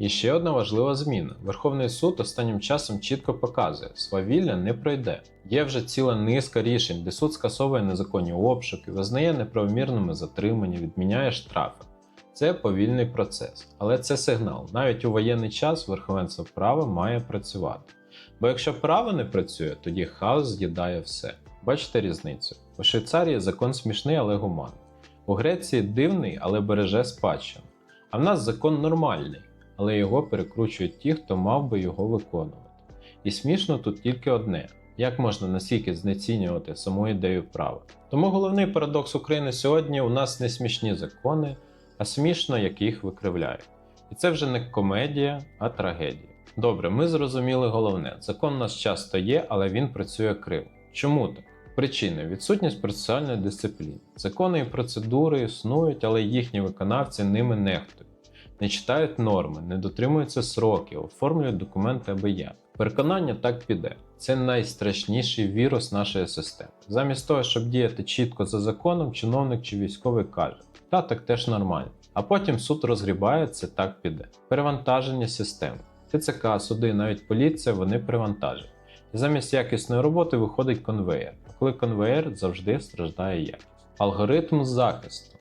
І ще одна важлива зміна: Верховний суд останнім часом чітко показує, свавілля не пройде. Є вже ціла низка рішень, де суд скасовує незаконні обшуки, визнає неправомірними затримання, відміняє штрафи. Це повільний процес, але це сигнал. Навіть у воєнний час верховенство права має працювати. Бо якщо право не працює, тоді хаос з'їдає все. Бачите різницю? У Швейцарії закон смішний, але гуманний. У Греції дивний, але береже спадщину. А в нас закон нормальний, але його перекручують ті, хто мав би його виконувати. І смішно тут тільки одне: як можна настільки знецінювати саму ідею права. Тому головний парадокс України сьогодні у нас не смішні закони, а смішно, як їх викривляють. І це вже не комедія, а трагедія. Добре, ми зрозуміли головне: закон у нас часто є, але він працює криво. Чому так? Причини відсутність процесуальної дисципліни. Закони і процедури існують, але їхні виконавці ними нехтують, не читають норми, не дотримуються сроків, оформлюють документи аби як. Переконання так піде. Це найстрашніший вірус нашої системи. Замість того, щоб діяти чітко за законом, чиновник чи військовий каже: та так теж нормально. А потім суд розгрібає, це так піде. Перевантаження системи. ТЦК, суди, навіть поліція вони перевантажені. Замість якісної роботи виходить конвеєр. Коли конвеєр завжди страждає якість. Алгоритм захисту.